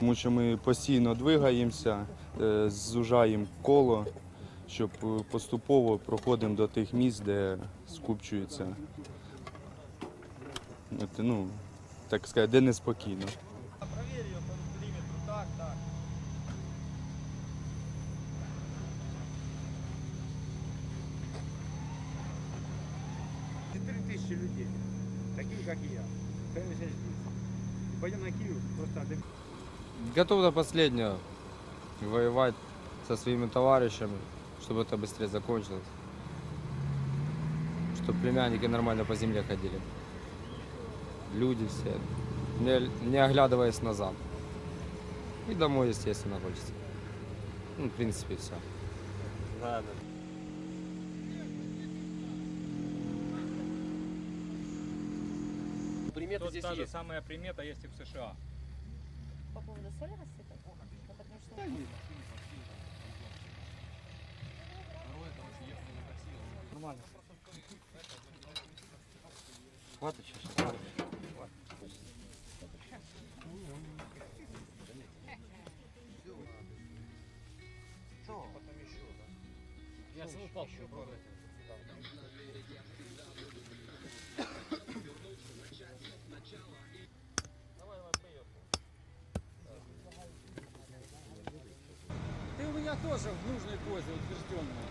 Тому що ми постійно двигаємося, е, зужаємо коло, щоб е, поступово проходимо до тих місць, де скупчується, от, ну, так сказати, де неспокійно. Проверь ее по периметру. Так, так. Четыре тысячи людей, таких как и я. Прямо сейчас здесь. Пойдем на Киев, просто отдым. Готов до последнего воевать со своими товарищами, чтобы это быстрее закончилось. Чтобы племянники нормально по земле ходили. Люди все. Не, не оглядываясь назад. И домой, естественно, хочется. Ну, в принципе, все. Примета Тут здесь та же есть. самая примета есть и в США. По поводу соли рассыпать? Ну, потому что... Нормально. Хватит сейчас. Я саму палку попробую. Меня тоже в нужной позе утвержденной.